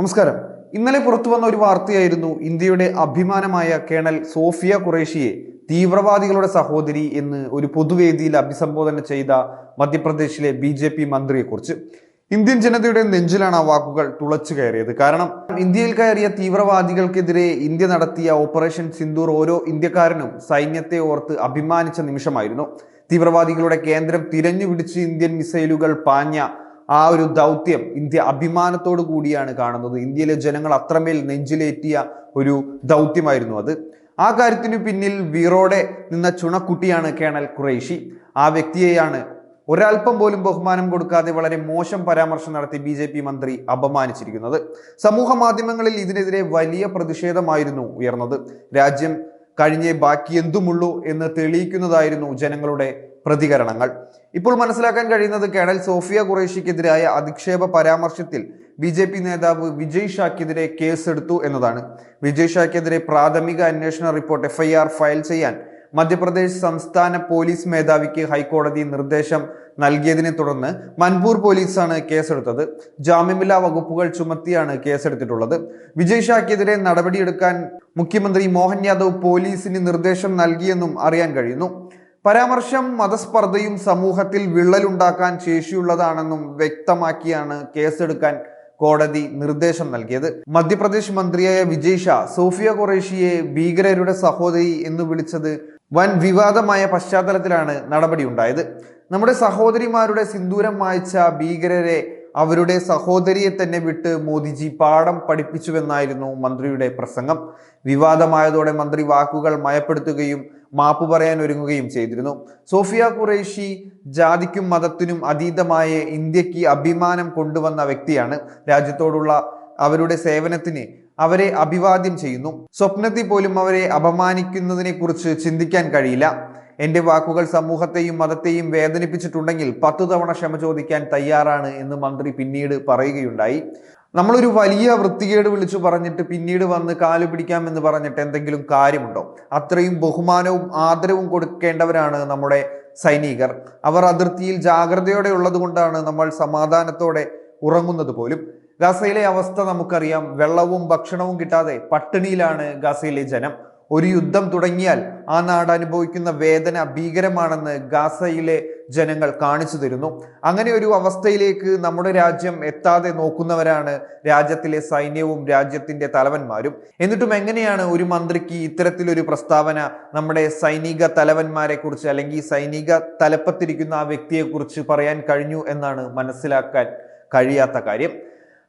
നമസ്കാരം. ഇന്നലെ പുറത്തു വന്ന ഒരു വാർത്തയായിരുന്നു ഇന്ത്യയുടെ അഭിമാനമായ കേണൽ സോഫിയ ഖുറേഷിയെ തീവ്രവാദികളുടെ സഹോദരി എന്ന് ഒരു പൊതുവേദിയിൽ അഭിസംബോധന ചെയ്ത മധ്യപ്രദേശിലെ ബി ജെ പി മന്ത്രിയെക്കുറിച്ച്. ഇന്ത്യൻ ജനതയുടെ നെഞ്ചിലാണ് ആ വാക്കുകൾ തുളച്ചു കയറിയത്. കാരണം ഇന്ത്യയിൽ കയറിയ തീവ്രവാദികൾക്കെതിരെ ഇന്ത്യ നടത്തിയ ഓപ്പറേഷൻ സിന്ദൂർ ഓരോ ഇന്ത്യക്കാരനും സൈന്യത്തെ ഓർത്ത് അഭിമാനിച്ച നിമിഷമായിരുന്നു. തീവ്രവാദികളുടെ കേന്ദ്രം തിരഞ്ഞു പിടിച്ച് ഇന്ത്യൻ മിസൈലുകൾ പാഞ്ഞ ആ ഒരു ദൗത്യം ഇന്ത്യ അഭിമാനത്തോടു കൂടിയാണ് കാണുന്നത്. ഇന്ത്യയിലെ ജനങ്ങൾ അത്രമേൽ നെഞ്ചിലേറ്റിയ ഒരു ദൗത്യമായിരുന്നു അത്. ആ കാര്യത്തിനു പിന്നിൽ വീറോടെ നിന്ന ചുണക്കുട്ടിയാണ് കേണൽ ഖുറൈഷി. ആ വ്യക്തിയെയാണ് ഒരൽപ്പം പോലും ബഹുമാനം കൊടുക്കാതെ വളരെ മോശം പരാമർശം നടത്തി ബി ജെ പി മന്ത്രി അപമാനിച്ചിരിക്കുന്നത്. സമൂഹ മാധ്യമങ്ങളിൽ ഇതിനെതിരെ വലിയ പ്രതിഷേധമായിരുന്നു ഉയർന്നത്. രാജ്യം കഴിഞ്ഞേ ബാക്കി എന്തുമുള്ളൂ എന്ന് തെളിയിക്കുന്നതായിരുന്നു ജനങ്ങളുടെ പ്രതികരണങ്ങൾ. ഇപ്പോൾ മനസ്സിലാക്കാൻ കഴിയുന്നത് കേണൽ സോഫിയ ഖുറേഷിക്കെതിരായ അധിക്ഷേപ പരാമർശത്തിൽ ബി ജെ പി നേതാവ് വിജയ് ഷാക്കെതിരെ കേസെടുത്തു എന്നതാണ്. വിജയ് ഷാക്കെതിരെ പ്രാഥമിക അന്വേഷണ റിപ്പോർട്ട് എഫ്ഐആർ ഫയൽ ചെയ്യാൻ മധ്യപ്രദേശ് സംസ്ഥാന പോലീസ് മേധാവിക്ക് ഹൈക്കോടതി നിർദ്ദേശം നൽകിയതിനെ തുടർന്ന് മൻപൂർ പോലീസാണ് കേസെടുത്തത്. ജാമ്യമില്ലാ വകുപ്പുകൾ ചുമത്തിയാണ് കേസെടുത്തിട്ടുള്ളത്. വിജയ് ഷാക്കെതിരെ നടപടിയെടുക്കാൻ മുഖ്യമന്ത്രി മോഹൻ യാദവ് പോലീസിന് നിർദ്ദേശം നൽകിയെന്നും അറിയാൻ കഴിയുന്നു. പരാമർശം മതസ്പർദ്ധയും സമൂഹത്തിൽ വിള്ളലുണ്ടാക്കാൻ ശേഷിയുള്ളതാണെന്നും വ്യക്തമാക്കിയാണ് കേസെടുക്കാൻ കോടതി നിർദ്ദേശം നൽകിയത്. മധ്യപ്രദേശ് മന്ത്രിയായ വിജയ് ഷാ സോഫിയ ഖുറേഷിയെ ഭീകരരുടെ സഹോദരി എന്ന് വിളിച്ചത് വൻ വിവാദമായ പശ്ചാത്തലത്തിലാണ് നടപടിയുണ്ടായത്. നമ്മുടെ സഹോദരിമാരുടെ സിന്ദൂരം മായ്ച്ച ഭീകരരെ അവരുടെ സഹോദരിയെ തന്നെ വിട്ട് മോദിജി പാഠം പഠിപ്പിച്ചുവെന്നായിരുന്നു മന്ത്രിയുടെ പ്രസംഗം. വിവാദമായതോടെ മന്ത്രി വാക്കുകൾ മയപ്പെടുത്തുകയും മാപ്പ് പറയാൻ ഒരുങ്ങുകയും ചെയ്തിരുന്നു. സോഫിയ ഖുറേഷി ജാതിക്കും മതത്തിനും അതീതമായ ഇന്ത്യയ്ക്ക് അഭിമാനം കൊണ്ടുവന്ന വ്യക്തിയാണ്. രാജ്യത്തോടുള്ള അവരുടെ സേവനത്തിന് അവരെ അഭിവാദ്യം ചെയ്യുന്നു. സ്വപ്നത്തിൽ പോലും അവരെ അപമാനിക്കുന്നതിനെ കുറിച്ച് ചിന്തിക്കാൻ കഴിയില്ല. എന്റെ വാക്കുകൾ സമൂഹത്തെയും മതത്തെയും വേദനിപ്പിച്ചിട്ടുണ്ടെങ്കിൽ പത്തു തവണ ക്ഷമ ചോദിക്കാൻ തയ്യാറാണ് എന്ന് മന്ത്രി പിന്നീട് പറയുകയുണ്ടായി. നമ്മളൊരു വലിയ വൃത്തികേട് വിളിച്ചു പറഞ്ഞിട്ട് പിന്നീട് വന്ന് കാലു പിടിക്കാമെന്ന് പറഞ്ഞിട്ട് എന്തെങ്കിലും കാര്യമുണ്ടോ? അത്രയും ബഹുമാനവും ആദരവും കൊടുക്കേണ്ടവരാണ് നമ്മുടെ സൈനികർ. അവർ അതിർത്തിയിൽ ജാഗ്രതയോടെ ഉള്ളതുകൊണ്ടാണ് നമ്മൾ സമാധാനത്തോടെ ഉറങ്ങുന്നത് പോലും. ഗസയിലെ അവസ്ഥ നമുക്കറിയാം. വെള്ളവും ഭക്ഷണവും കിട്ടാതെ പട്ടിണിയിലാണ് ഗസയിലെ ജനം. ഒരു യുദ്ധം തുടങ്ങിയാൽ ആ നാട് അനുഭവിക്കുന്ന വേദന ഭീകരമാണെന്ന് ഗാസയിലെ ജനങ്ങൾ കാണിച്ചു തരുന്നു. അങ്ങനെ ഒരു അവസ്ഥയിലേക്ക് നമ്മുടെ രാജ്യം എത്താതെ നോക്കുന്നവരാണ് രാജ്യത്തിലെ സൈന്യവും രാജ്യത്തിന്റെ തലവന്മാരും. എന്നിട്ടും എങ്ങനെയാണ് ഒരു മന്ത്രിക്ക് ഇത്തരത്തിലൊരു പ്രസ്താവന നമ്മുടെ സൈനിക തലവന്മാരെ കുറിച്ച് അല്ലെങ്കിൽ സൈനിക തലപ്പത്തിരിക്കുന്ന ആ വ്യക്തിയെക്കുറിച്ച് പറയാൻ കഴിഞ്ഞു എന്നാണ് മനസ്സിലാക്കാൻ കഴിയാത്ത കാര്യം.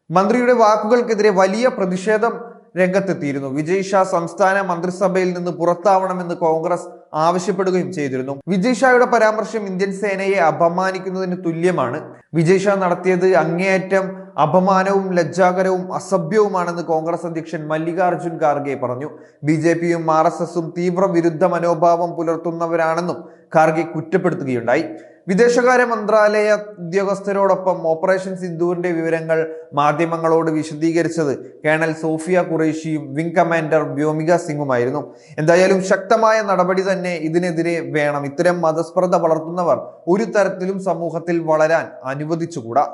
മന്ത്രിയുടെ വാക്കുകൾക്കെതിരെ വലിയ പ്രതിഷേധം രംഗത്തെത്തിയിരുന്നു. വിജയ് ഷാ സംസ്ഥാന മന്ത്രിസഭയിൽ നിന്ന് പുറത്താവണമെന്ന് കോൺഗ്രസ് ആവശ്യപ്പെടുകയും ചെയ്തിരുന്നു. വിജയ് ഷായുടെ പരാമർശം ഇന്ത്യൻ സേനയെ അപമാനിക്കുന്നതിന് തുല്യമാണ്. വിജയ് ഷാ നടത്തിയത് അങ്ങേയറ്റം അപമാനവും ലജ്ജാകരവും അസഭ്യവുമാണെന്ന് കോൺഗ്രസ് അധ്യക്ഷൻ മല്ലികാർജുൻ ഖാർഗെ പറഞ്ഞു. ബി ജെ പിയും ആർ എസ് എസും തീവ്ര വിരുദ്ധ മനോഭാവം പുലർത്തുന്നവരാണെന്നും ഖാർഗെ കുറ്റപ്പെടുത്തുകയുണ്ടായി. വിദേശകാര്യ മന്ത്രാലയ ഉദ്യോഗസ്ഥരോടൊപ്പം ഓപ്പറേഷൻ സിന്ദൂറിന്റെ വിവരങ്ങൾ മാധ്യമങ്ങളോട് വിശദീകരിച്ചത് കേണൽ സോഫിയ ഖുറേഷിയും വിംഗ് കമാൻഡർ വ്യോമിക സിംഗുമായിരുന്നു. എന്തായാലും ശക്തമായ നടപടി തന്നെ ഇതിനെതിരെ വേണം. ഇത്തരം മതസ്പർദ്ധ വളർത്തുന്നവർ ഒരു തരത്തിലും സമൂഹത്തിൽ വളരാൻ അനുവദിച്ചുകൂടാ.